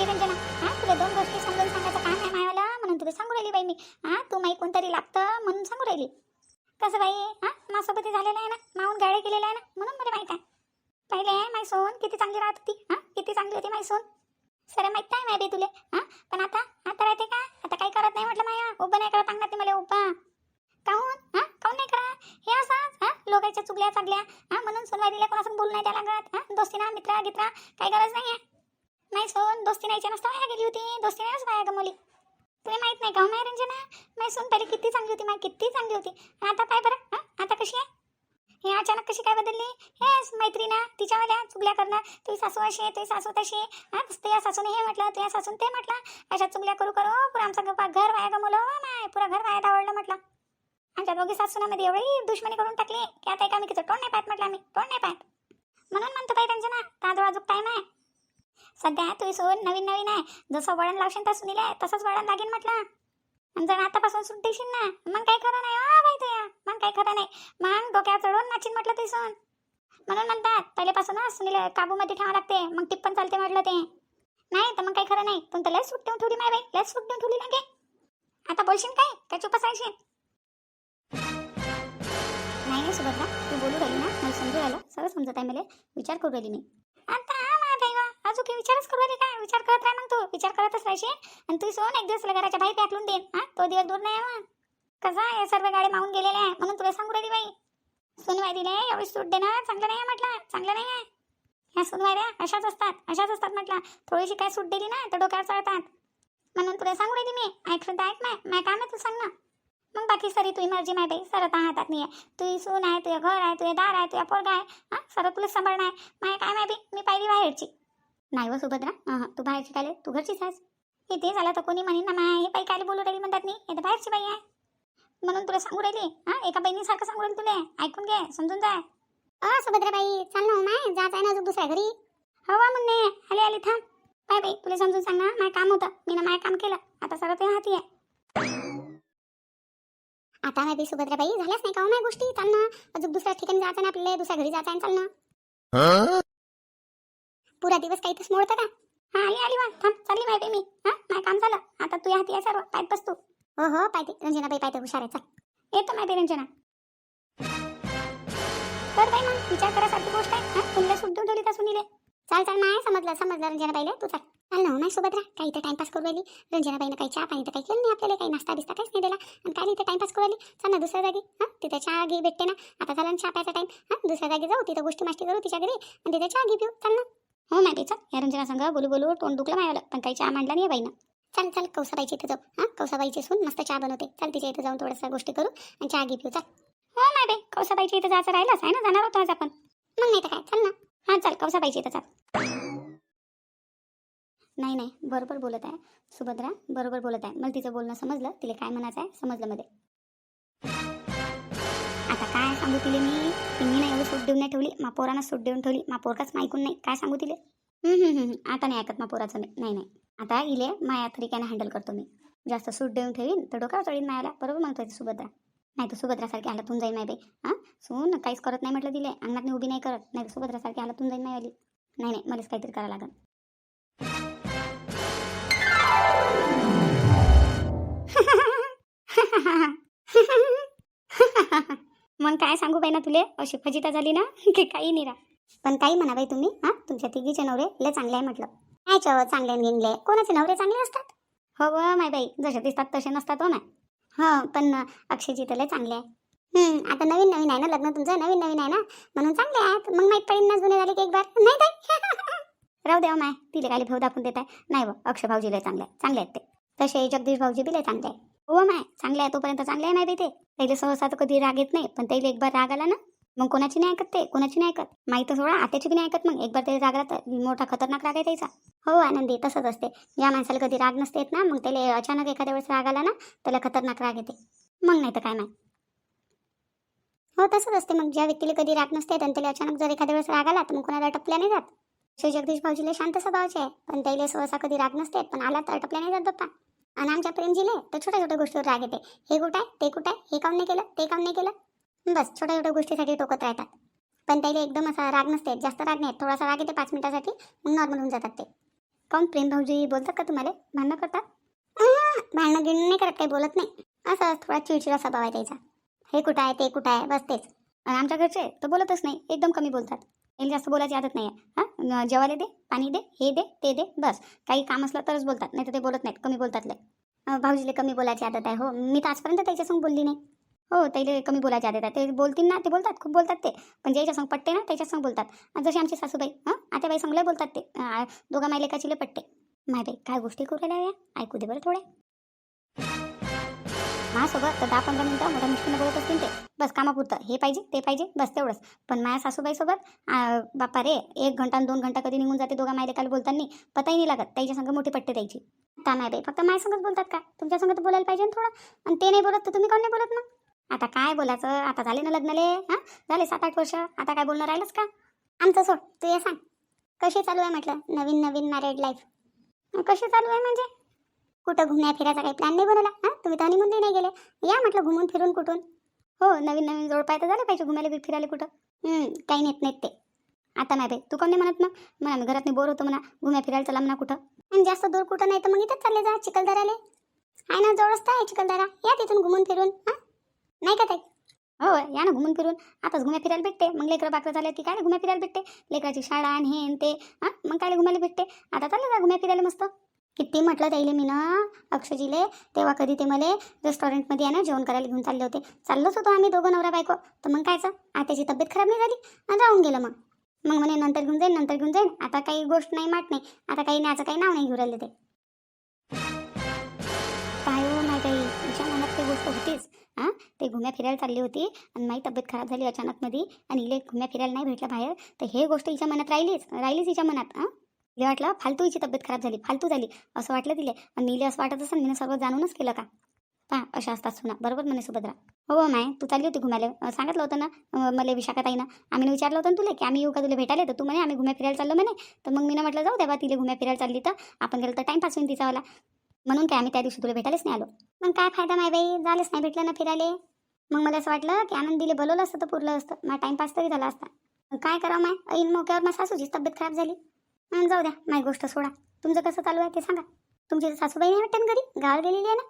बाई रंजना. हा तुला दोन गोष्टी समजून सांगायचं काम आहे मायाला म्हणून तुला सांगू राहिली बाई मी. हा तू माई कोणतरी लागतं म्हणून सांगू राहिली. कसं बाई? हा माझ्यासोबत झालेलं आहे ना? माऊन गाडी केलेलं आहे ना? म्हणून मला माहीत आहे पहिले माय सोन किती चांगली राहत होती. हा किती चांगली होती माय सोन सर माहीत आहे माहिती तुले. हा पण आता आता राहते का? आता काही करत नाही म्हटलं माया. उभं नाही करत सांगणार ते मला उभा. काहून? हा काहून नाही करा हे असंच हा लोकांच्या चुगल्या चांगल्या. हा म्हणून सोनवारीला कोणासून बोलू नाही त्या लागत. हा दोस्तीना मित्रा गित्रा काही गरज नाही आहे नाही सोन दोस्ती नाहीच्या नसता वाया गेली होती. दोस्ती नाहीच वाया गमवली तुला माहीत नाही का हो, माय रंजना माय सोन पहिले किती चांगली होती माय किती चांगली होती. आता काय बरं हा? आता कशी आहे? हे अचानक कशी काय बदलली? हेच मैत्रीना तिच्यावाल्या चुगल्या करणार तुझी सासू अशी आहे तुझी सासू तशी आहे. हा? तुझ्या सासूने हे म्हटलं तुझ्या सासून ते म्हटलं. अशा चुगल्या करू करू पुरा आमचा गप्पा घर वाया गमवलं. हो, माय पुरा घर वाया आवडलं म्हटलं. आमच्या दोघी सासूनामध्ये एवढी दुश्मनी करून टाकली. की आता एका मी तिचं तोंड नाही पाहत म्हटलं आम्ही. तोंड नाही पाहत. म्हणून म्हणतो काही त्यांचं ना तांदूळ अजून टाईम आहे. सध्या तुझी सोन नवीन नवीन आहे. जसं वळण लावशील तर सुनीला तसंच वळण लागेल म्हटलं. आणि जर आतापासून सुट देशील ना? मग काही खरं नाही हा बाई तुया. मग काही खरं नाही. मग डोक्यावर चढून नाचीन म्हटलं ते सोन म्हणून म्हणतात पहिल्यापासूनच सुनीला काबूमध्ये ठेवावं लागते मग टिप्पण चालते म्हटलं ते. नाही तर मग काही खरं नाही. तुम तर लस सुट देऊन ठेवली माय बाई. लस सुट देऊन ठेवली ना गे. आता बोलशील काय? काय चुप असायशील? नाही नाही सुभद्रा तू बोलू राहिली ना? मला समजू राहिलं. सगळं समजत आहे मला. विचार करू राहिली मी. आता हा माय अजून विचारच करू दे काय विचार करत राह मग तू. विचार करतच राहशील आणि तू सोन एक दिवस घराच्या बाहेर टाकलून देईन. हा तो दिवस दूर नाही आहे मग कसं आहे? सर्व गाडी मागून गेलेले आहे. म्हणून तुला सांगू राहिली बाई. सुनवाय दिले एवढी सूट देणार चांगलं नाही आहे म्हटलं. चांगलं नाही आहे. ह्या सुनवायऱ्या अशाच असतात. अशाच असतात म्हटलं. थोडीशी काय सूट दिली ना तर डोक्यावर चढतात. म्हणून तुला सांगू राहिली मी. ऐकलं तर ऐक नाही माय काम आहे तू सांग ना. मग बाकी सरी तुझी मर्जी माय बाई. सरत हातात नाही आहे तुझी सून आहे तुझं घर आहे तुझ्या दार आहे तुझ्या पोरगा आहे. हा सरत तुला सांभाळणार आहे. माय काय माहिती मी पाहिली बाहेरची. नाही व सुभद्रा. हां तू बाहेरची काय तू घरचीच आहेस? इथे झालं तर कोणी म्हणे ना माय हे बाई काय बोलू राहिली म्हणतात नाही हे तर बाहेरची बाई आहे. म्हणून तुला सांगू राहिली हा एका बहिणीसारखं सांगू राहिली तुला. ऐकून घे समजून जाय अ सुभद्राबाई चाल ना हो माय. जात आहे ना अजून दुसऱ्या घरी. हो हवा म्हणणे आले आले थांब. बाय बाई तुला समजून सांग ना. माय काम होतं. मी ना माय काम केलं. आता सगळं तुझ्या हाती आहे. आता माहिती सुभद्राबाई झाल्याच नाही का हो माय गोष्टी? चाल ना. अजून दुसऱ्या ठिकाणी जायचं ना आपल्याला दुसऱ्या घरी जायचं आहे चाल ना. पुरा दिवस काही तस मोडतं का? हा आली आली वा. थांब चालली माहिती मी. हा माय काम झालं. आता तू हाती आहे सर्व. पाहत बस तू. हो हो पाहते रंजनाबाई पाहते हुशार आहे. चल. येतो माहिती रंजना. तर बाई मग विचार करायसारखी गोष्ट आहे. हा तुला सूट देऊन ठेवली का सुनीले चाल चाल माय समजलं समजलं रंजनाबाईले तू चाल. चाल ना नाही सोबत राहा. काही इथं टाइमपास करू राहिली. रंजनाबाईनं काही चहा पाणी तर काही केलं नाही आपल्याला. काही नाश्ता बिस्ता काहीच नाही दिला. आणि काय इथे टाइमपास करू राहिली. चाल ना दुसऱ्या जागी. हां तिथे चहा घे भेटते ना. आता झाला ना चहा प्यायचा टाईम हां दुसऱ्या जागी जाऊ. तिथं गोष्टी माष्टी करू तिच्या घरी. आणि तिथे चहा घे पिऊ. चाल ना. हो माहिती चल. या रंजना संग बोलू बोलू तोंड दुखलं मायाला पण काही चहा मांडला नाही बाईनं. चल चल कौसाबाईची इथे जाऊ. हां कौसाबाईची सून मस्त चहा बनवते. चल तिच्या इथे जाऊन थोड्याशा गोष्टी करू आणि चहा घे पिऊ. चल. हो नाही बाई कौसाबाईच्या इथे जायचं राहिलंच. आहे ना जाणार होतो आज आपण. मग नाही तर काय चल ना. हां चल कौसाबाईची इथं चल नाही नाही बरोबर बोलत आहे. सुभद्रा बरोबर बोलत आहे. मला तिचं बोलणं समजलं. तिला काय म्हणायचं आहे समजलं मध्ये. आता काय सांगू तिले मी सूट देऊन नाही ठेवली मा पोरानं सूट देऊन ठेवली. मा पोरकाच ऐकून नाही काय सांगू तिले? हम्म, हम्म, हम्म, आता नाही ऐकत मा पोराचं मी. नाही नाही. आता इले माया तरीक्याने हँडल करतो मी. जास्त सूट देऊन ठेवीन तर डोक्यावर चढीन मायाला. बरोबर म्हणतोय सुभद्रा. नाही तर सुभद्रासारखी आला जाईल माय बाई हां? सून काहीच करत नाही म्हटलं तिले. अंगणात उभी नाही करत. नाही तर सुभद्रासारखी हालतून जाईल नाही आली नाही नाही मलाच काहीतरी करावं लागेल मग काय सांगू बाई ना तुले? अशी फजिता झाली ना की काही नाही रा पण काही म्हणा बाई तुम्ही हा? तुमच्या तिघीचे नवरे लय चांगले आहे म्हटलं. काय चव चांगले आणि कोणाचे नवरे चांगले असतात? हो व माय बाई जसे दिसतात तसे नसतात हो माय. हो पण अक्षयजी तर लय चांगले आहे. हम्म, आता नवीन नवीन आहे ना लग्न तुमचं? नवीन नवीन आहे ना? म्हणून चांगले आहेत. मग माहीत पडेल ना जुने झाले की एक बार. नाही ताई राहू द्या हो, माय. तिले काही भाऊ दाखवून देत आहे. नाही व अक्षय भाऊजी लय चांगले आहे चांगले आहेत ते. तसे जगदीश भाऊजी बी लय चांगले आहे हो माय चांगले आहे तोपर्यंत चांगले आहे नाही ते. त्याला सहसा तर कधी राग येत नाही पण त्याला एक बार राग आला ना मग कोणाची नाही ऐकत ते कोणाची नाही ऐकत. माहीत सोडा आत्याची बी नाही ऐकत मग. एक बार ते राग आला तर मोठा खतरनाक राग आहे त्याचा. हो आनंदी तसंच असते. ज्या माणसाला कधी राग नसते येत ना मग त्याला अचानक एखाद्या वेळेस राग आला ना त्याला खतरनाक राग येते. मग नाही तर काय नाही हो तसंच असते मग. ज्या व्यक्तीला कधी राग नसते आणि त्याला अचानक जर एखाद्या वेळेस राग आला तर मग कोणाला टपल्या नाही जात. श्री जगदीश भाऊजीला शांत स्वभावाचे आहे पण त्याला सहसा कधी राग नसते पण आला तर टपल्या नाही जात बाप्पा आणि आमच्या प्रेमजीले तर छोट्या छोट्या गोष्टीवर राग येते. हे कुठं आहे? ते कुठं आहे? हे काम नाही केलं? ते काम नाही केलं? बस छोट्या छोट्या गोष्टीसाठी टोकत राहतात. पण त्याला एकदम असा राग नसते. जास्त राग नाही थोडासा राग येते पाच मिनिटासाठी. मग नॉर्मल होऊन जातात ते. काऊन प्रेम भाऊजी बोलतात का तुम्हाला? भांडणं करतात? भांडणं गिणं नाही करत काही बोलत नाही. असं थोडा चिडचिडा स्वभाव आहे त्याचा. हे कुठं आहे? ते कुठं आहे? बस तेच. आणि आमच्या घरचे तर बोलतच नाही. एकदम कमी बोलतात. याला जास्त बोलायची आदत नाही आहे हां जेवायला दे पाणी दे हे दे ते दे बस. काही काम असलं तरच बोलतात नाही तर ते बोलत नाहीत कमी बोलतात लय. भाऊजीला कमी बोलायची आदत आहे हो. मी तर आजपर्यंत त्याच्यासंग बोलली नाही. हो त्याला कमी बोलायची आदत आहे. ते बोलतील ना ते बोलतात खूप बोलतात ते. पण ज्याच्यासंग पट्टे ना त्याच्यासंग बोलतात. जशी आमची सासूबाई हां? आत्याबाई संगले बोलतात ते. दोघा मायलेकाचीले पट्टे माय बाई काय गोष्टी करू राहिल्या या? ऐकू दे बरं थोड्या. माझ्यासोबत तर दहा पंधरा मिनटं मोठ्या मुश्किलनं बोलत असतील ते. बस कामापुरतं. हे पाहिजे ते पाहिजे बस तेवढंच. पण माझ्या सासूबाईसोबत बापा रे एक घंटा आणि दोन घंटा कधी निघून जाते दोघा मायले काल बोलताना. पताही नाही लागत त्याच्या संग मोठी पट्टे द्यायची. आता नाही बाई फक्त माझ्यासंगत बोलतात का? तुमच्या संगत बोलायला पाहिजे ना थोडं. आणि ते नाही बोलत तर तुम्ही कोण नाही बोलत ना आता काय बोलायचं? आता झाले ना लग्नले हां? झाले सात आठ वर्ष. आता काय बोलणं राहिलंच का? आमचं सोड तू ये सांग. कशी चालू आहे म्हटलं? नवीन नवीन मॅरेड लाईफ कशी चालू आहे म्हणजे? कुठं घुमण्या फिरायचा काही प्लॅन नाही बनवला. हां तुम्ही तर हनीमूनला नाही गेले. या म्हटलं घुमून फिरून कुठून. हो नवीन नवीन जवळ पाय तर झालं पाहिजे घुमायला बी फिरायला कुठं. हं, काही नेत नाहीत ते. आता नाही बाई तू कोण नाही म्हणत ना मग आम्ही घरात बोर होतो म्हणा. घुम्या फिरायला चला म्हणा कुठं. आणि जास्त दूर कुठं नाही तर मग इथंच चालले जा चिखलदऱ्याला. आहे ना जवळच तर आहे चिखलदरा. या तिथून घुमून फिरून हां? नाही का ताई? हो या ना घुमून फिरून. आताच घुम्या फिरायला भेटते. मग लेकरं बाकरं झाले की काय घुम्या फिरायला भेटते? लेकराची शाळा आणि हे आणि ते. हां मग काय घुमायला भेटते? आता चालले जा घुम्या फिरायला मस्त. किती म्हटलं त्याईले मी ना अक्षजीले तेव्हा कधी ते मला रेस्टॉरंटमध्ये आहे ना जेवण करायला घेऊन चालले होते. चाललोच होतो आम्ही दोघं नवरा बायको. तर मग कायचं आत्याची तब्येत खराब नाही झाली? आणि राहून गेलं मग. मग म्हणे नंतर घेऊन जाईन नंतर घेऊन जाईन. आता काही गोष्ट नाही माट नाही. आता काही न्याचं काही नाव नाही घेऊन राहिले ते. काय हो नाही काही तिच्या मनात ते गोष्ट होतीच. हां ते घुम्या फिरायला चालली होती आणि माझी तब्येत खराब झाली अचानकमध्ये. आणि इले घुम्या फिरायला नाही भेटलं बाहेर. तर हे गोष्ट हिच्या मनात राहिलीच. राहिलीच हिच्या मनात हां तिला वाटलं फालतू हिची तब्येत खराब झाली फालतू झाली असं वाटलं तिले. आणि नीले असं वाटत असेल मी सर्व जाणूनच केलं का? पहा अशा असतात सुना. बरोबर म्हणे सुभद्रा. हो, हो माय तू चालली होती घुमायला. सांगितलं होतं ना मला विशाखाताईनं. आम्ही विचारलं होतं ना तुला की आम्ही येऊ का तुला भेटायला तर तू म्हणे आम्ही घुम्या फिरायला चाललो म्हणे. तर मग मी ना म्हटलं जाऊ द्या बा तिला घुम्या फिरायला चालली तर. आपण गेलं तर टाईमपास होईल तिचावाला म्हणून काय आम्ही त्या दिवशी तुला भेटायलाच नाही आलो. मग काय फायदा माय बाई? झालंच नाही भेटलं ना फिरायला. मग मला असं वाटलं की आनंदीले बोलवलं असतं तर पुरलं असतं. माझा टाईमपास तरी झाला असता. काय करावं माय? ऐन मोक्यावर मग सासूचीच तब्येत खराब झाली. आणि जाऊ द्या माझी गोष्ट सोडा. तुमचं कसं चालू आहे ते सांगा. तुमची सासूबाई नाही वाटतं ना घरी? गावाला गेलेली आहे ना?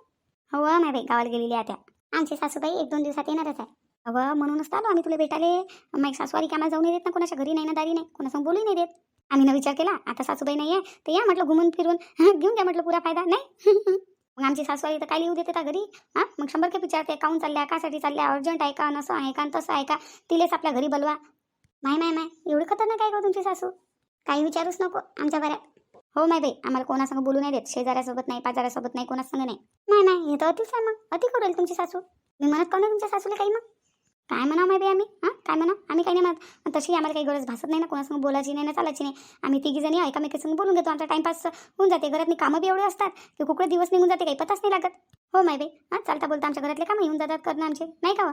हो माय बाई गावाला गेलेली आहे त्या आमची सासूबाई एक दोन दिवसात येणारच आहे. अवं म्हणूनच आलो आम्ही तुला भेटाले माझी सासूवारी कामाला जाऊन नाही देत ना कोणाच्या घरी नाही ना दारी नाही कोणासंग बोलू नाही देत. आम्ही ना विचार केला आता सासूबाई नाही आहे तर या म्हटलं घुमून फिरून. घेऊन द्या म्हटलं पुरा फायदा. नाही? मग आमची सासूबाई तर काय लिहू देते त्या घरी? हां मग शंभर के विचारते काऊन चालल्या कासाठी चालल्या अर्जंट आहे का नसं आहे का तसं आहे का तिलेच आपल्या घरी बोलवा. माय माय माय एवढी खतरनाक आहे का हो तुमची सासू? काही विचारूच नको आमच्या बऱ्या. हो माय बाई आम्हाला कोणासंग बोलू नाही देत. शेजाऱ्यासोबत नाही पाजाऱ्यासोबत नाही कोणासंग नाही. नाही नाही हे तर अतिच आहे मग. अति करेल तुमची सासू. मी म्हणत कोण तुमच्या सासूला काही मग? काय म्हणा माय बाई आम्ही? हां? काय म्हणा आम्ही काही नाही म्हणत. तशी आम्हाला काही गरज भासत नाही ना. कोणासंग बोलायची नाही ना चालायची नाही. आम्ही तिघी जणी एकामेकीसंग बोलून घेतो. आमचा टाईमपास होऊन जाते. घरातली कामं बी एवढे असतात की कुकडे दिवस निघून जाते काही पताच नाही लागत. हो माय बाई हां? चालता बोलता आमच्या घरातले कामं येऊन जातात करणं आमचे. नाही का हो?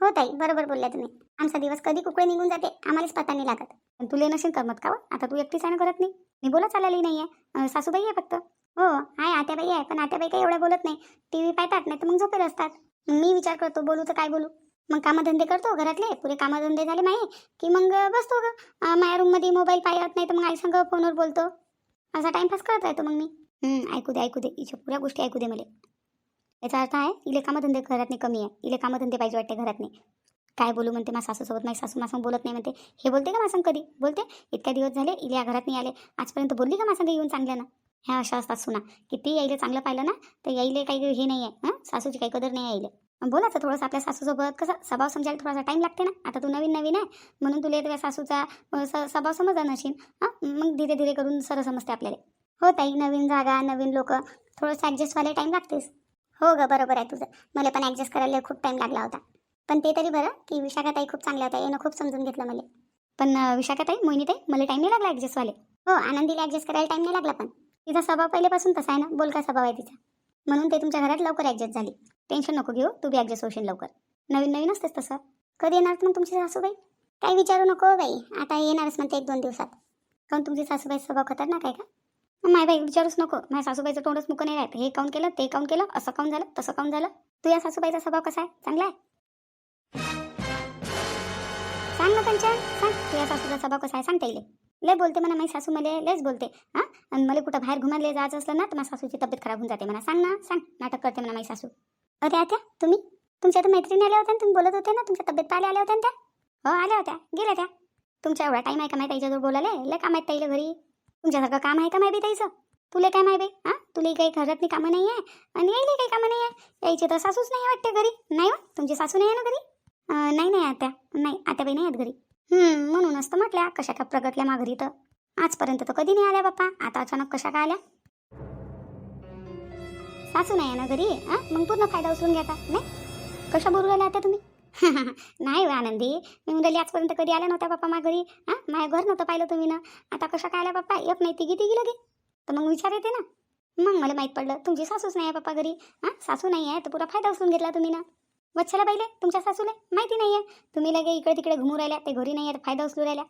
हो? ताई बरोबर बोलल्या तुम्ही. आमचा दिवस कधी कुकडे निघून जाते आम्हालाच पता नाही लागत. पण तुला नसेल करमत का हो? आता तू एकटीच आहे करत नाही. मी बोलत चालली नाही आहे सासूबाई आहे फक्त. हो आहे आत्याबाई आहे पण आत्याबाई काही एवढ्या बोलत नाही. टी व्ही पाहतात नाही तर मग झोपेल असतात. मग मी विचार करतो बोलू तर काय बोलू? मग कामधंदे करतो घरातले पुरे कामधंदे झाले माही की मग बसतो ग. माझ्या रूममध्ये मोबाईल पाहत नाही तर मग आई संग फोनवर बोलतो. असा टाइमपास करत राहतो मग मी. ऐकू दे ऐकू दे. हिच्या पुऱ्या गोष्टी ऐकू दे मला. याचा अर्थ आहे इले कामधंदे घरात नाही कमी आहे. इले कामधंदे पाहिजे वाटते घरात नाही काय बोलू? म्हणते मा सासूसोबत माझी सासू माझं बोलत नाही म्हणते. हे बोलते का माझं कधी? बोलते. इतक्या दिवस झाले इले या घरात नाही आले. आजपर्यंत बोलली का माझं येऊन चांगल्यानं? ह्या अशा असतात सुना. किती यायले चांगलं पाहिलं ना तर यायले काही हे नाही आहे हां? सासूची काही कदर नाही यायले बोलायचं थोडंसं आपल्या सासूसोबत कसं स्वभाव समजायला थोडासा टाईम लागते ना? आता तू नवीन नवीन आहे. म्हणून तुला तुझ्या सासूचा स स्वभाव समजा नशील हां? मग धीरे धीरे करून सरळ समजते आपल्याला. हो ताई नवीन जागा नवीन लोक. थोडंसं ॲडजस्ट व्हायला टाईम लागतेच. हो ग बरोबर आहे तुझं. मला पण ॲडजस्ट करायला खूप टाईम लागला होता. पण ते तरी बरं की विशाखाताई खूप चांगल्या होत्या यानं खूप समजून घेतलं मला. पण विशाखाताई मोहिनीताई मला टाईम नाही लागला ॲडजस्टवाले हो आनंदीला ॲडजस्ट करायला टाईम नाही लागला पण. तिचा स्वभाव पहिल्यापासून तसा आहे ना बोलका स्वभाव आहे तिचा. म्हणून ते तुमच्या घरात लवकर ॲडजस्ट झाली. टेन्शन नको घेऊ तू बी ॲडजस्ट होशील लवकर. नवीन नवीन असतेस तसं. कधी येणार मग तुमची सासूबाई? काही विचारू नको हो बाई. आता येणारच म्हणते एक दोन दिवसात. काऊन तुमची सासूबाई स्वभाव खतरनाक आहे का? माय बाई विचारूच नको. माझ्या सासूबाईचं तोंडच मुकं नाही राहत. हे काऊन केलं ते काऊन केलं असं काऊन झालं तसं काऊन झालं? तू या सासूबाईचा स्वभाव कसा आहे? चांगला आहे? सांग ना त्यांच्या सांग. तुझ्या सासूचा स्वभाव कसा आहे? सांगता येईल. लय बोलते म्हणा माझी सासू मला लयच बोलते हां? आणि मला कुठं बाहेर घुमायला जायचं असलं ना तर माझ्या सासूची तब्येत खराब होऊन जाते म्हणा. सांग ना सांग. नाटक करते म्हणा माझी सासू. अरे आत्या तुम्ही? तुमच्या तर मैत्रिणी आल्या होत्या तुम्ही बोलत होते ना तुमच्या तब्येत पाहिल्या आल्या होत्या ना त्या? हो आल्या होत्या. गेल्या त्या. तुमच्या एवढा टाईम आहे का माहिती त्याच्याजवळ बोलायला लय काम आहेत ताईला घरी. तुमच्यासारखं काम आहे का माहिती ताईचं? तुले काय माहिती हां? तुला काही घरातली कामं नाही आहे आणि यायला काही कामं नाही आहे यायची तर सासूच नाही आहे वाटते घरी. नाही हो? तुमची सासू नाही आहे ना घरी? नाही नाही आत्या. नाही आत्याबाई नाही आहेत घरी. हम्म, म्हणूनच तर म्हटल्या कशा का प्रगटल्या माघारी तर? आजपर्यंत तर कधी नाही आल्या बाप्पा. आता अचानक कशा का आल्या? सासू नाही आहे ना घरी? हां? मग पूर्ण फायदा उचलून का नाही? कशा बोलू राहिल्या आता तुम्ही? नाही हो आनंदी. मी म्हणली आजपर्यंत कधी आल्या नव्हत्या पप्पा माझ्या घरी हां माझ्या घर नव्हतं पाहिलं तुम्ही ना. आता कशा काय आल्या बाप्पा? एक नाही तिघी तिघी लगे. तर मग विचार येते ना. मग मला माहीत पडलं तुमची सासूच नाही आहे पप्पा घरी. हां सासू नाही आहे तर पुरा फायदा उचलून घेतला तुम्ही ना. वच्छला पाहिले तुमच्या सासूला? माहिती नाही आहे तुम्ही लगे इकडे तिकडे घुमू राहिल्या ते घरी नाही आहे तर फायदा उचलू राहिल्या.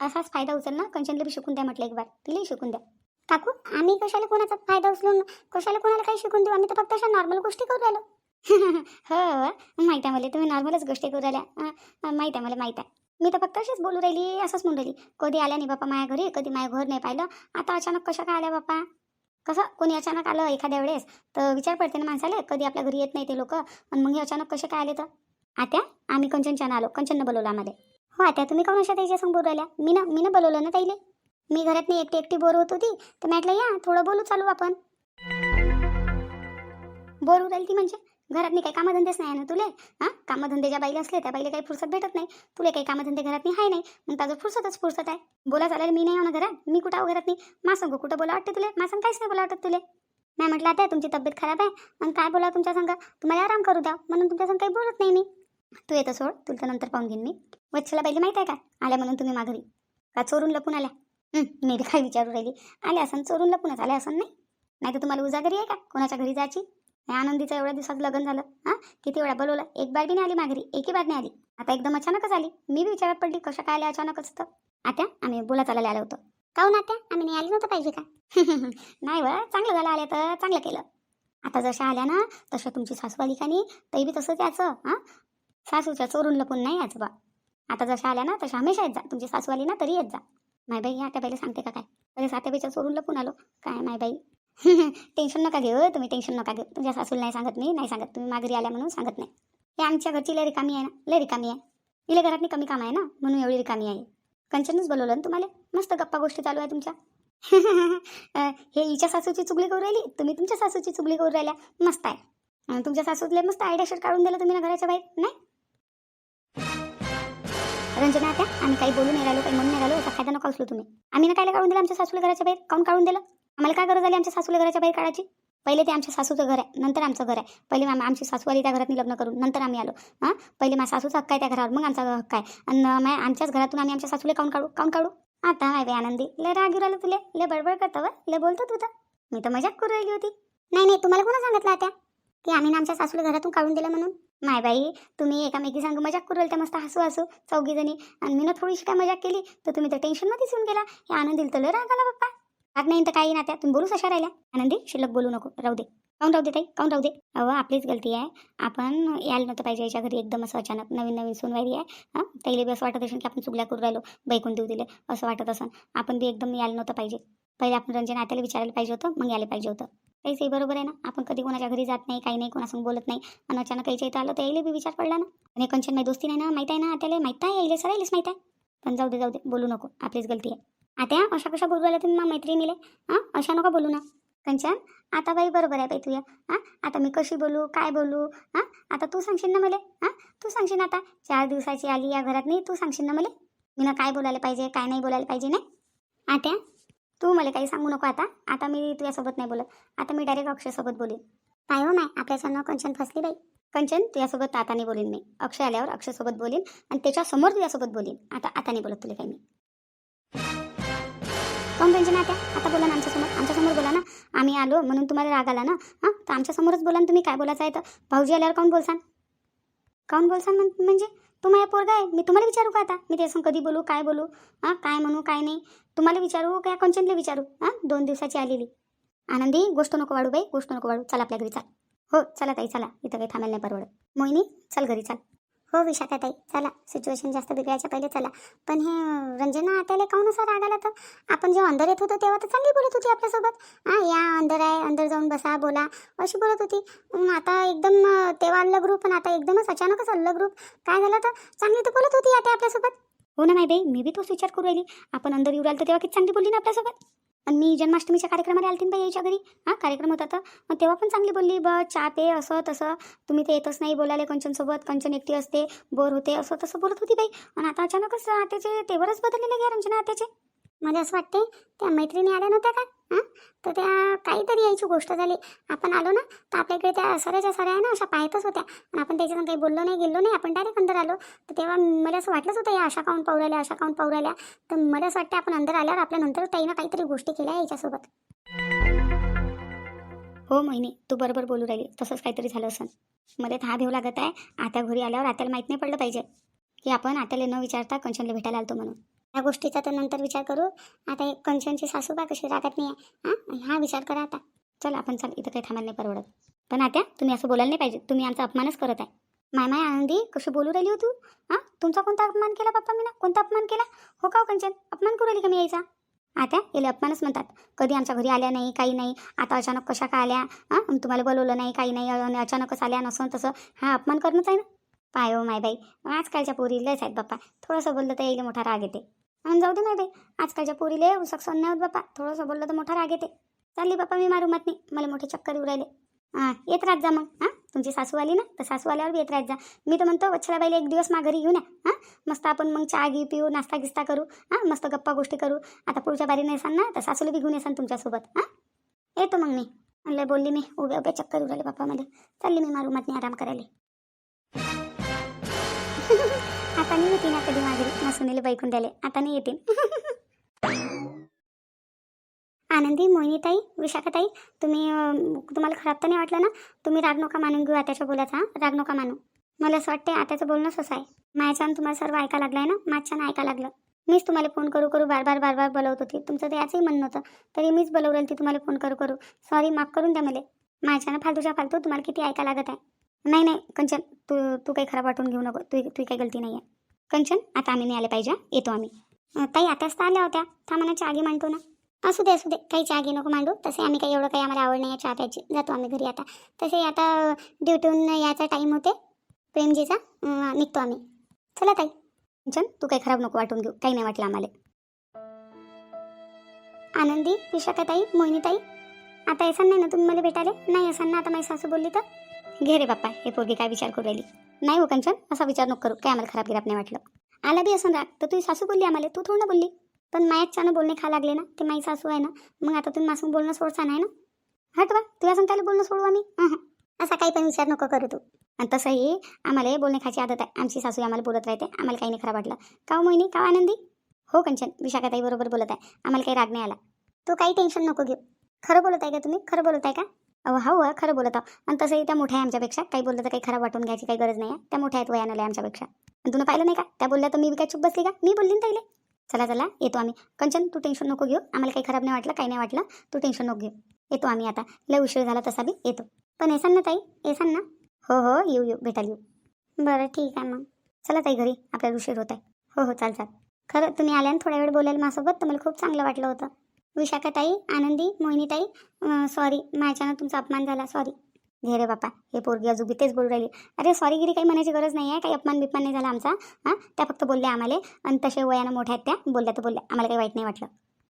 असाच फायदा उचल ना. कंचनला बी शिकून द्या म्हटलं एक बार तिलाही शिकून द्या. काकू आम्ही कशाला कोणाचा फायदा उचलून कशाला कोणाला काही शिकून देऊ? आम्ही तर फक्त अशा नॉर्मल गोष्टी करू राहिलो. हो माहीत आहे मला. तुम्ही नॉर्मलच गोष्टी करू राहिल्या. अं, माहीत आहे मला माहीत आहे. मी तर फक्त अशीच बोलू राहिली असंच म्हणून राहिली. कधी आल्या नाही बापा माझ्या घरी कधी माझ्या घर नाही पाहिलं. आता अचानक कशा काय आल्या बापा? कसं? कोणी अचानक आलं एखाद्या वेळेस तर विचार पडते ना माणसाला. कधी आपल्या घरी येत नाही ते लोक. आणि मग हे अचानक कसे काय आले तर? आत्या आम्ही कंचनच्यानं आलो. कंचननं बोलवलं आम्हाला. हो आत्या तुम्ही काऊन अशा त्याच्या संग बोलू राहिल्या? मी ना मी ना बोलवलं ना ताईले. मी घरात नाही एकटी एकटी बोर होत होती. तर म्हटलं या थोडं बोलू चालू आपण. बोर होऊ ती म्हणजे? घरात काही कामधंदेच नाही आहे ना तुले? हां? कामधंदे ज्या बाईला असले त्या बाईला काही फुरसत भेटत नाही. तुले काही कामधंदे घरात नाही आहे नाही. मग ताजं फुरसतच फुरसत आहे. बोला चालेल मी नाही ना घरात? मी कुठं आहो घरात नाही सांगू कुठं बोला वाटते तुले? मासंग काहीच नाही बोला वाटत तुले. नाही म्हटलं आता तुमची तब्येत खराब आहे. मग काय बोला तुमच्या संग? तुम्हाला आराम करू द्या म्हणून तुमच्या संग काही बोलत नाही मी. तू येतं सोड. तुला नंतर पाहून घेईन मी. वच्छला बाईली माहीत आहे का? आल्या म्हणून तुम्ही माघरी. का चोरून लपून आल्या? मी काय विचारू राहिली. आल्या असं चोरून लपूनच आल्या असं नाही? नाही तर तुम्हाला उजागरी आहे का? कोणाच्या घरी जायची? आनंदीचं एवढ्या दिवसात लग्न झालं हां? किती वेळा बोलवलं एक बार बी नाही आली माघारी एकही बार नाही आली. आता एकदम अचानकच आली. मी बी विचारात पडली कशा काय आल्या अचानकच तर. आत्या आम्ही बोला चालायला आलो होतो. काहून हो आत्या आम्ही नाही आली नव्हतं पाहिजे का? नाही व चांगलं झालं आल्या तर चांगलं केलं. आता जशा आल्या ना तशा तुमची सासू आली का नाही तरी बी तसंच याचं हां? सासूच्या चोरून लपून नाही याचं बा. आता जशा आल्या ना तशा हमेशा येत जा. तुमची सासू आली ना तरी येत जा. माय बाई आता पहिले सांगते का काय? पहिले सात्याबाईच्या चोरून लपून आलो. काय माय बाई टेन्शन नका घेऊ तुम्ही टेन्शन नका घेऊ. तुझ्या सासूला नाही सांगत मी नाही सांगत तुम्ही. माघारी आल्या म्हणून सांगत नाही. हे आमच्या घरची लय रिकामी आहे ना? लय रिकामी आहे. हिला घरातनी कमी काम आहे ना? म्हणून एवढी रिकामी आहे. कंचनच बोलवलं ना तुम्हाला? मस्त गप्पा गोष्टी चालू आहे तुमच्या. हे हिच्या सासूची चुगली करू राहिली तुम्ही तुमच्या सासूची चुगली करू राहिल्या. मस्त आहे. तुमच्या सासूतले मस्त आयडिया शर्ट काढून दिलं तुम्ही ना घराच्या बाहेर? नाही? रंजना आता आम्ही काही बोलू नाही राहिलो काही म्हणून नाही राहिलो असा फायदा नको उचलू तुम्ही. आम्ही ना काय काढून दिलं आमच्या सासूला घराच्या बाहेर? काऊन काढून दिलं? आम्हाला काय गरज आली आमच्या सासूला घराच्या बाहेर काढायची? पहिले ते आमच्या सासूचं घर आहे नंतर आमचं घर आहे. पहिले मामा आमची सासू आली त्या घरात लग्न करून नंतर आम्ही आलो. हां? पहिले माझ्या सासूचा हक्क आहे त्या घरावर मग आमचा हक्क आहे. आणि मा आमच्याच घरातून आम्ही आमच्या सासूला काऊन काढू? काऊन काढू? आता हाय आनंदी लय राग येऊ राहिलं तुले लय बडबड करतं व लय बोलतो तू तर. मी तर मजाक करू राहिली होती. नाही नाही तुम्हाला कोणा सांगितलं आता? की आम्ही ना आमच्या सासूला घरातून काढून दिलं म्हणून. माय बाई तुम्ही एकामेकी सांग मजाक करू राहिल्या मस्त हसू हसू चौघी जणी आणि मी ना थोडीशी काय मजाक केली तर तुम्ही तर टेन्शनमध्येच येऊन गेला. हे आनंदील तर लय राग आला बाप्पा. राग नाही तर काही ना त्या तुम्ही बोलूच अशा राहिल्या? आनंदी शिल्लक बोलू नको. राहू दे. काऊन राहू दे ताई? काऊन राहू दे? अहो आपलीच गलती आहे. आपण यायला नव्हतं पाहिजे याच्या घरी. एकदम असं अचानक नवीन नवीन सुनवारी आहे. हां? ताईला बी असं वाटत असेल की आपण चुगल्या करू राहिलो. बैकून देऊ दिले. असं वाटत असेल आपण बी एकदम यायला नव्हतं पाहिजे. पहिले आपण रंजन आत्याला विचारायला पाहिजे होतं मग यायला पाहिजे होतं. काहीच बरोबर आहे ना? आपण कधी कोणाच्या घरी जात नाही काही नाही कोणासंग बोलत नाही. आणि अचानक काहीच्या इथं आलं तर यायला बी विचार पडला ना? आणि कंचन माझी दोस्ती नाही ना? माहीत आहे ना? आत्याला माहीत आहे? यायला सरायलाच माहीत आहे? पण जाऊ दे जाऊ दे बोलू नको. आपलीच गलती आहे. आत्या अशा कशा बोलू आल्या तुम्ही मग मैत्रिणीले? हां अशा नका बोलू ना. कंचन आता बाई बरोबर आहे बाई तुया. हां आता मी कशी बोलू? काय बोलू? हां आता तू सांगशील ना मला? हां तू सांगशील आता? चार दिवसाची आली या घरात नाही? तू सांगशील ना मला? मी ना काय बोलायला पाहिजे काय नाही बोलायला पाहिजे नाही? आत्या तू मला काही सांगू नको आता. आता मी तुझ्यासोबत नाही बोलत. आता मी डायरेक्ट अक्षयसोबत बोलेन. काय हो नाही आपल्याच्यानं कंचन फसली बाई. कंचन तुझ्यासोबत आताने बोलेन मी. अक्षय आल्यावर अक्षयसोबत बोलेन आणि त्याच्यासमोर तुझ्यासोबत बोलेन. आता आता नाही बोलत तुला काही मी. कोण म्हणजे कंचन आता आता बोला ना आमच्यासमोर. आमच्यासमोर बोला ना. आम्ही आलो म्हणून तुम्हाला राग आला ना? हां? तर आमच्यासमोरच बोला ना तुम्ही काय बोलायचं आहे तर. भाऊजी आल्यावर काऊन बोलसान? काऊन बोलसान म्हण- म्हणजे? तू माझ्या पोरगा आहे. मी तुम्हाला विचारू का आता? मी त्यासंग कधी बोलू काय बोलू? हां काय म्हणू काय नाही? तुम्हाला विचारू का कंचनला विचारू? हां दोन दिवसाची आलेली. आनंदी गोष्ट नको वाढू बाई गोष्ट नको वाढू. चल आपल्या घरी चाल. हो चला ताई चला. इथं काही थांबायला नाही परवडत. मोहिनी चल घरी चाल. हो विशाखाताई चला. सिच्युएशन जास्त बिघडायच्या पहिले चला. पण हे रंजना आत्याला काहून असा राग आला तर? आपण जेव्हा अंदर येत होतो तेव्हा तर चांगली बोलत होती आपल्यासोबत. हां या अंदर आहे अंदर जाऊन बसा बोला. अशी बोलत होती. मग आता एकदम तेव्हा अलग ग्रुप पण आता एकदमच अचानकच अलग ग्रुप काय झालं तर? चांगली तर बोलत होती आता आपल्यासोबत. हो ना नाही बाई मी बी तोच विचार करू राहिली. आपण अंदर येऊ राहिलो तर तेव्हा किती चांगली बोलली ना आपल्यासोबत? आणि मी जन्माष्टमीच्या कार्यक्रमाला आलतीन बाई यायच्या घरी. हां कार्यक्रम होता तर. मग तेव्हा पण चांगली बोलली ब चहा पे असं तसं. तुम्ही ते येतच नाही बोलायला कंचनसोबत. कंचन एकटी असते बोर होते असं तसं बोलत होती बाई. आणि आता अचानकच आत्याचे तेवरच बदललेले घ्या रंजना आत्याचे. मला असं वाटते त्या मैत्रिणी आल्या नव्हत्या का? हां? तर त्या काहीतरी यायची गोष्ट झाली. आपण आलो ना तर आपल्याकडे त्या सऱ्याच्या सऱ्या आहे ना अशा पाहतच होत्या. आणि आपण त्याच्यातून काही बोललो नाही गेलो नाही आपण डायरेक्ट अंदर आलो. तर तेव्हा मला असं वाटलंच होतं या अशा काऊन पाहू अशा काऊन पाहू तर मला असं वाटतं आपण अंदर आल्यावर आपल्यानंतर ताईनं काहीतरी गोष्टी केल्या याच्यासोबत. हो मोहिनी तू बरोबर बोलू राहिली. तसंच काहीतरी झालं असं मला तर हा भेव लागत आहे. आता घरी आल्यावर आत्याला माहीत नाही पडलं पाहिजे. की आपण आत्याला न विचारता कंचनला भेटायला आलतो म्हणून. ह्या गोष्टीचा तर नंतर विचार करू. आता एक कंचनची सासूबा कशी रागत नाही आहे हां? हा विचार करा आता. चल आपण चल इथं काही थांबायला नाही परवडत. पण आत्या तुम्ही असं बोलायला नाही पाहिजे. तुम्ही आमचा अपमानच करत आहे. माय माय आनंदी कशी बोलू राहिली हो तू? हां? तुमचा कोणता अपमान केला पप्पा मी ना कोणता अपमान केला? हो का हो कंचन? अपमान करू राहिली का मी यायचा? आता याला अपमानच म्हणतात. कधी आमच्या घरी आल्या नाही काही नाही. आता अचानक कशा का आल्या? हां? तुम्हाला बोलवलं नाही काही नाही. अचानकच आल्या? नसं तसं. हा अपमान करणंच आहे ना. पाय हो माय बाई. आजकालच्या पोरी लयच आहेत बाप्पा. थोडंसं बोललं तर येईल मोठा राग येते. आणि जाऊ दे माय बाई आजकालच्या पोरीले सक्सन नाही होत बाप्पा. थोडंसं बोललं तर मोठा राग येते. चालली बाप्पा मी मारू मत नाही. मला मोठे चक्कर येऊ राहिले. हां येत राहत जा मग. हां तुमची सासू आली ना तर सासू आल्यावर बी येत राहत जा. मी तर म्हणतो वच्छलाबाईला एक दिवस माघारी घेऊन या हां मस्त आपण मग चहा घे पिऊ नाश्ता गिस्ता करू. हां मस्त गप्पा गोष्टी करू. आता पुढच्या बारीने येसान ना तर सासूला बी घेऊन येसान तुमच्यासोबत. हां येतो मग मी. म्हणलं बोलली मी. उभ्या उभ्या चक्कर येऊ राहिले बाप्पा मध्ये चालली मी मारू मत नाही आराम करायला. आता नाही येते ना कधी माघारी? नसुनीले बैकून द्याले आता नाही येतील. आनंदी मोहिनीताई विशाखाताई तुम्ही तुम्हाला खराब तर नाही वाटलं ना? तुम्ही राग नका मानून घेऊ आताच्या बोलाचा राग नका मानू. मला असं वाटते आताचं बोलणं असं आहे. माझ्यानं तुम्हाला सर्व ऐका लागलं आहे ना माझ्यानं ऐका लागलं. मीच तुम्हाला फोन करू करू बार बार बार बार बोलवत होती. तुमचं तर याचंही म्हणणं होतं. तरी मीच बोलवलं ती तुम्हाला फोन करू करू. सॉरी माफ करून द्या मला. माझ्यानं फालतूच्या फालतू तुम्हाला किती ऐका लागत आहे. नाही नाही कंचन तू तू काही खराब वाटून घेऊ नको. तू तुझी काही गलती नाही आहे कंचन आता आम्ही नाही आले पाहिजे हं? येतो आम्ही. अं, ताई आताच तर आल्या होत्या. थांबा आगी मांडतो ना. असू दे असू दे. काही चहागी नको मांडू. तसे आम्ही काही एवढं काही आम्हाला आवड नाही आहे चहा प्यायची. जातो आम्ही घरी आता. तसे आता ड्युटीहून यायचा टाईम होते. प्रेमजीचा. अं, निघतो आम्ही. चला ताई. कंचन तू काही खराब नको वाटून घेऊ. काही नाही वाटलं आम्हाला. आनंदी विशाखाताई मोहिनीताई आता येसान नाही ना तुम्ही मला भेटाले नाही येसान ना आता माझी सासू बोलली तर? घे रे बाप्पा हे पोरगी काय विचार करू राहिली? नाही हो कंचन असा विचार नको करू. काय आम्हाला खराब गिराब नाही वाटलं. आला बी असं राग. तर तुझी सासू बोलली आम्हाला. तू थोडं बोलली. पण मायाच्यानं बोलणे खा लागले ना. ते माई सासू आहे ना. मग आता तुम्ही मासून बोलणं सोडसा नाही ना? हट बा. तुझ्या संग त्याला बोलणं सोडू आम्ही असा काही पण विचार नको करू तू. आणि तसंही आम्हाला बोलणे खायची आदत आहे. आमची सासू आम्हाला बोलत राहते. आम्हाला काही नाही खराब वाटलं. का मोहिनी का आनंदी? हो कंचन विशाखाताई बरोबर बोलत आहे. आम्हाला काही राग नाही आला. तू काही टेन्शन नको घेऊ. खरं बोलत आहे का तुम्ही? खरं बोलत आहे का? अहो हो खरं बोलत आहो. आणि तसंही त्या मोठ्या आहे आमच्यापेक्षा. काही बोललं तर काही खराब वाटून घ्यायची काही गरज नाही आहे त्या मोठ्या आहेत वयानं आमच्यापेक्षा. आणि तुला पाहिलं नाही का? त्या बोलल्या तर मी काय चुप बसली का? मी बोलली ना ताईले. चला चला येतो आम्ही. कंचन तू टेन्शन नको घेऊ. आम्हाला काही खराब नाही वाटलं काही नाही वाटलं. तू टेन्शन नको घेऊ. येतो आम्ही आता. लय उशीर झाला तसा बी. येतो. पण येसान ना ताई? येसान ना? हो हो येऊ येऊ. भेटायला येऊ. बरं ठीक आहे मग. चला ताई घरी. आपल्याला उशीर होत आहे. हो हो चाल चाल. खरं तुम्ही आल्या थोड्या वेळ बोलायला माझ्यासोबत? तर मला खूप चांगलं वाटलं होतं. विशाखाताई आनंदी मोहिनीताई सॉरी माझ्यानं तुमचा अपमान झाला सॉरी घे रे बापा हे पोरगी अजून बी तेच बोलू राहिली. अरे सॉरी गिरी काही म्हणायची गरज नाही आहे काही अपमान बिपमान नाही झाला आमचा हां? त्या फक्त बोलल्या आम्हाला आणि तसे वयानं मोठ्या आहेत त्या बोलल्या तर बोलल्या. आम्हाला काही वाईट नाही वाटलं.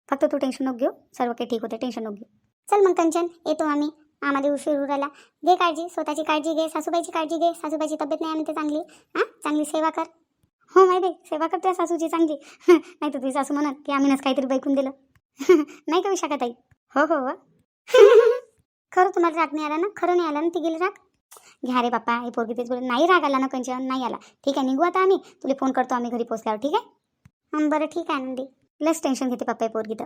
फक्त तू टेन्शन नको घेऊ सर्व काही ठीक होते टेन्शन नको घेऊ. चल मग कंचन येतो आम्ही. आम्हाला उशीर उराला घे काळजी स्वतःची काळजी घे सासूबाईची काळजी घे. सासूबाईची तब्येत नाही आणि ते चांगली हां? चांगली सेवा कर. हो माहिती आहे, सेवा त्या सासूची चांगली. नाही तर तुझी सासू म्हणत की आम्हीच काहीतरी बैकून दिलं. नाही का विशाखा ताई हो हो हो. खरं तुम्हाला राग नाही आला ना? खरं नाही आला ना ती गेली राग? घ्या रे बाप्पा हे पोरगी तेच बोल नाही राग आला ना कंचन नाही आला. ठीक आहे निघू आता आम्ही. तुला फोन करतो आम्ही घरी पोचल्यावर ठीक आहे? बरं ठीक आहे नंदी. लस टेन्शन घेते पप्पा हे पोरगी तर.